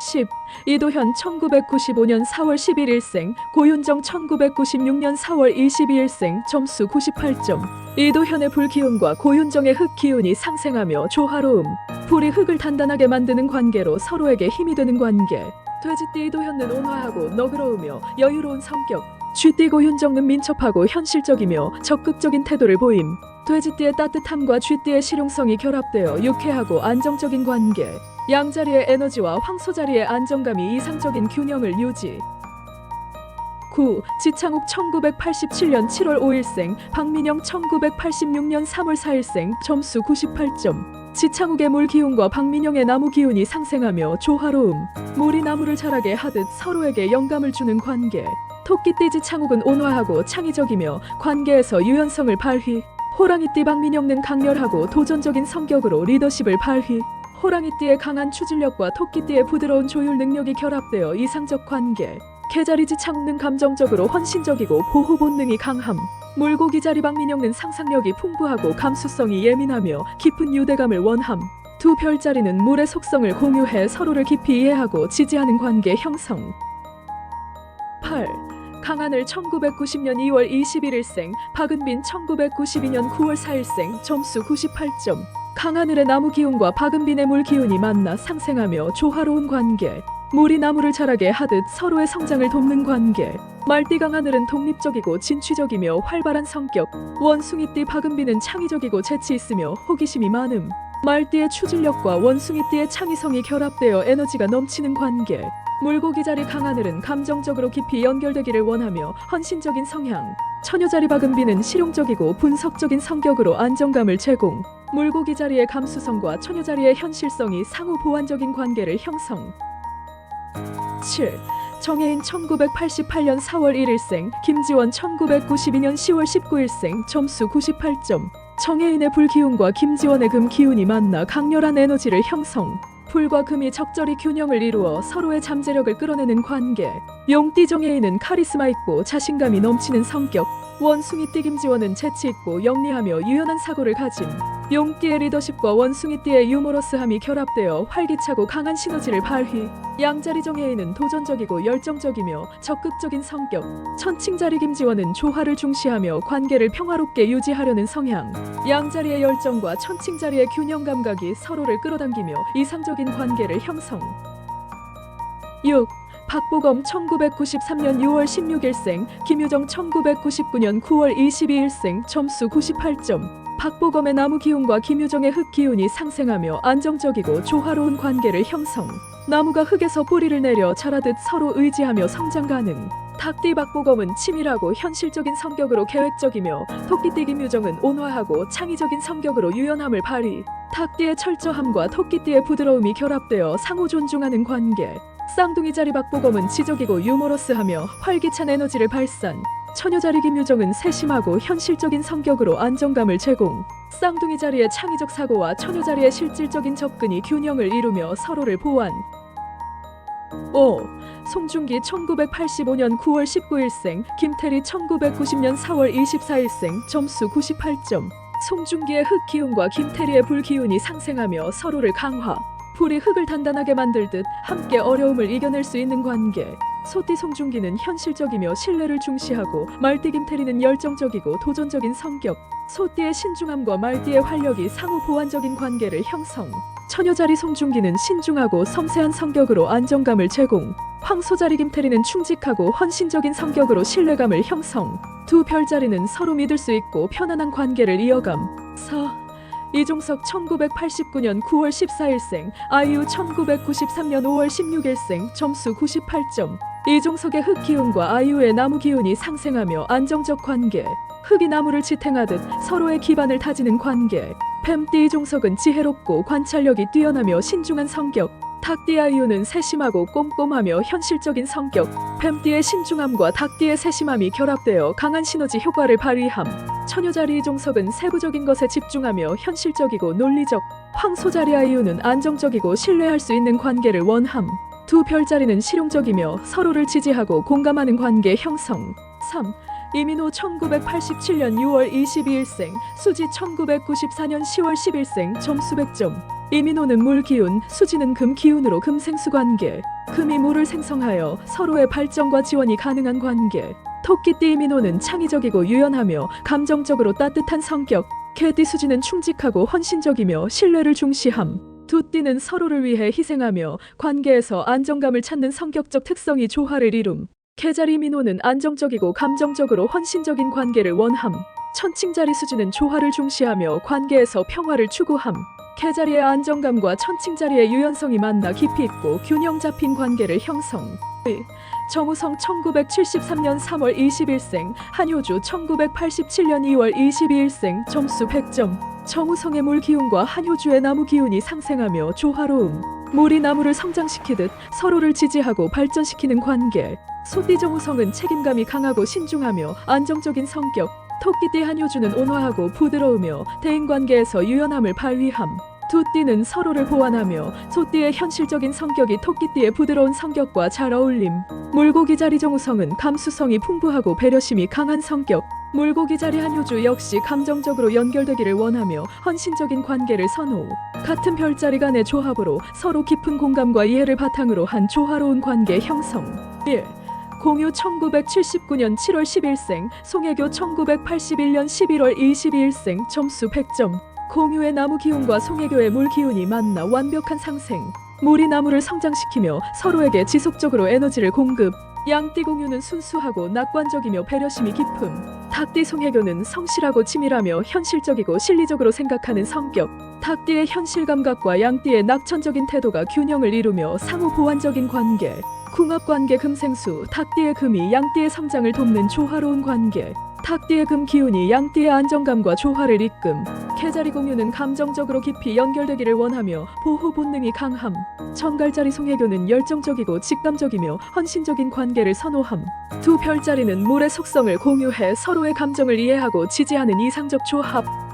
10. 이도현 1995년 4월 11일생, 고윤정 1996년 4월 22일생, 점수 98점. 이도현의 불기운과 고윤정의 흙기운이 상생하며 조화로움. 불이 흙을 단단하게 만드는 관계로 서로에게 힘이 되는 관계. 돼지띠 이도현은 온화하고 너그러우며 여유로운 성격. 쥐띠 고 윤정은 민첩하고 현실적이며 적극적인 태도를 보임. 돼지띠의 따뜻함과 쥐띠의 실용성이 결합되어 유쾌하고 안정적인 관계. 양자리의 에너지와 황소자리의 안정감이 이상적인 균형을 유지. 9. 지창욱 1987년 7월 5일생, 박민영 1986년 3월 4일생, 점수 98점. 지창욱의 물 기운과 박민영의 나무 기운이 상생하며 조화로움. 물이 나무를 자라게 하듯 서로에게 영감을 주는 관계. 토끼띠 지 창욱은 온화하고 창의적이며 관계에서 유연성을 발휘. 호랑이띠 박민영은 강렬하고 도전적인 성격으로 리더십을 발휘. 호랑이띠의 강한 추진력과 토끼띠의 부드러운 조율 능력이 결합되어 이상적 관계. 개자리지 창욱는 감정적으로 헌신적이고 보호 본능이 강함. 물고기 자리 박민영은 상상력이 풍부하고 감수성이 예민하며 깊은 유대감을 원함. 두 별자리는 물의 속성을 공유해 서로를 깊이 이해하고 지지하는 관계 형성. 8. 강하늘 1990년 2월 21일생, 박은빈 1992년 9월 4일생, 점수 98점. 강하늘의 나무 기운과 박은빈의 물 기운이 만나 상생하며 조화로운 관계. 물이 나무를 자라게 하듯 서로의 성장을 돕는 관계. 말띠 강하늘은 독립적이고 진취적이며 활발한 성격. 원숭이띠 박은빈은 창의적이고 재치 있으며 호기심이 많음. 말띠의 추진력과 원숭이띠의 창의성이 결합되어 에너지가 넘치는 관계. 물고기 자리 강하늘은 감정적으로 깊이 연결되기를 원하며 헌신적인 성향. 처녀 자리 박은빈은 실용적이고 분석적인 성격으로 안정감을 제공. 물고기 자리의 감수성과 처녀 자리의 현실성이 상호 보완적인 관계를 형성. 7. 정혜인 1988년 4월 1일생, 김지원 1992년 10월 19일생, 점수 98점. 정혜인의 불기운과 김지원의 금기운이 만나 강렬한 에너지를 형성. 불과 금이 적절히 균형을 이루어 서로의 잠재력을 끌어내는 관계. 용띠 정혜인은 카리스마 있고 자신감이 넘치는 성격. 원숭이 띠 김지원은 재치 있고 영리하며 유연한 사고를 가짐. 용띠의 리더십과 원숭이띠의 유머러스함이 결합되어 활기차고 강한 시너지를 발휘. 양자리 정혜인은 도전적이고 열정적이며 적극적인 성격. 천칭자리 김지원은 조화를 중시하며 관계를 평화롭게 유지하려는 성향. 양자리의 열정과 천칭자리의 균형 감각이 서로를 끌어당기며 이상적인 관계를 형성. 6. 박보검 1993년 6월 16일생, 김유정 1999년 9월 22일생, 점수 98점. 박보검의 나무 기운과 김유정의 흙 기운이 상생하며 안정적이고 조화로운 관계를 형성. 나무가 흙에서 뿌리를 내려 자라듯 서로 의지하며 성장 가능. 닭띠 박보검은 치밀하고 현실적인 성격으로 계획적이며 토끼띠 김유정은 온화하고 창의적인 성격으로 유연함을 발휘. 닭띠의 철저함과 토끼띠의 부드러움이 결합되어 상호 존중하는 관계. 쌍둥이 자리 박보검은 지적이고 유머러스하며 활기찬 에너지를 발산. 처녀 자리 김유정은 세심하고 현실적인 성격으로 안정감을 제공. 쌍둥이 자리의 창의적 사고와 처녀 자리의 실질적인 접근이 균형을 이루며 서로를 보완. 5. 송중기 1985년 9월 19일생, 김태리 1990년 4월 24일생, 점수 98점. 송중기의 흙 기운과 김태리의 불 기운이 상생하며 서로를 강화. 불이 흙을 단단하게 만들듯 함께 어려움을 이겨낼 수 있는 관계. 소띠 송중기는 현실적이며 신뢰를 중시하고 말띠 김 태리는 열정적이고 도전적인 성격. 소띠의 신중함과 말띠의 활력이 상호 보완적인 관계를 형성. 처녀자리 송중기는 신중하고 섬세한 성격으로 안정감을 제공. 황소자리 김태리는 충직하고 헌신적인 성격으로 신뢰감을 형성. 두 별자리는 서로 믿을 수 있고 편안한 관계를 이어감. 4. 이종석 1989년 9월 14일생, 아이유 1993년 5월 16일생, 점수 98점. 이종석의 흙 기운과 아이유의 나무 기운이 상생하며 안정적 관계. 흙이 나무를 지탱하듯 서로의 기반을 다지는 관계. 뱀띠 이종석은 지혜롭고 관찰력이 뛰어나며 신중한 성격. 닭띠 아이유는 세심하고 꼼꼼하며 현실적인 성격. 뱀띠의 신중함과 닭띠의 세심함이 결합되어 강한 시너지 효과를 발휘함. 처녀자리 이종석은 세부적인 것에 집중하며 현실적이고 논리적. 황소자리 아이유는 안정적이고 신뢰할 수 있는 관계를 원함. 두 별자리는 실용적이며 서로를 지지하고 공감하는 관계 형성. 3. 이민호 1987년 6월 22일생, 수지 1994년 10월 10일생, 점수 100점. 이민호는 물 기운, 수지는 금 기운으로 금생수 관계. 금이 물을 생성하여 서로의 발전과 지원이 가능한 관계. 토끼띠 이민호는 창의적이고 유연하며 감정적으로 따뜻한 성격. 개띠 수지는 충직하고 헌신적이며 신뢰를 중시함. 두 띠는 서로를 위해 희생하며 관계에서 안정감을 찾는 성격적 특성이 조화를 이룸. 개자리 민호는 안정적이고 감정적으로 헌신적인 관계를 원함. 천칭자리 수지는 조화를 중시하며 관계에서 평화를 추구함. 개자리의 안정감과 천칭자리의 유연성이 만나 깊이 있고 균형 잡힌 관계를 형성. 정우성 1973년 3월 21생, 한효주 1987년 2월 22일생, 점수 100점. 정우성의 물 기운과 한효주의 나무 기운이 상생하며 조화로움. 물이 나무를 성장시키듯 서로를 지지하고 발전시키는 관계. 소띠 정우성은 책임감이 강하고 신중하며 안정적인 성격. 토끼띠 한효주는 온화하고 부드러우며 대인관계에서 유연함을 발휘함. 두 띠는 서로를 보완하며 소띠의 현실적인 성격이 토끼띠의 부드러운 성격과 잘 어울림. 물고기 자리 정우성은 감수성이 풍부하고 배려심이 강한 성격. 물고기 자리 한효주 역시 감정적으로 연결되기를 원하며 헌신적인 관계를 선호. 같은 별자리 간의 조합으로 서로 깊은 공감과 이해를 바탕으로 한 조화로운 관계 형성. 1. 공유 1979년 7월 10일생, 송혜교 1981년 11월 22일생, 점수 100점. 공유의 나무 기운과 송혜교의 물 기운이 만나 완벽한 상생. 물이 나무를 성장시키며 서로에게 지속적으로 에너지를 공급. 양띠 공유는 순수하고 낙관적이며 배려심이 깊음. 닭띠 송혜교는 성실하고 치밀하며 현실적이고 실리적으로 생각하는 성격. 닭띠의 현실 감각과 양띠의 낙천적인 태도가 균형을 이루며 상호 보완적인 관계. 궁합 관계 금생수, 닭띠의 금이 양띠의 성장을 돕는 조화로운 관계. 닭띠의 금 기운이 양띠의 안정감과 조화를 이끔. 개자리 공유는 감정적으로 깊이 연결되기를 원하며 보호 본능이 강함. 청갈자리 송혜교는 열정적이고 직감적이며 헌신적인 관계를 선호함. 두 별자리는 물의 속성을 공유해 서로의 감정을 이해하고 지지하는 이상적 조합.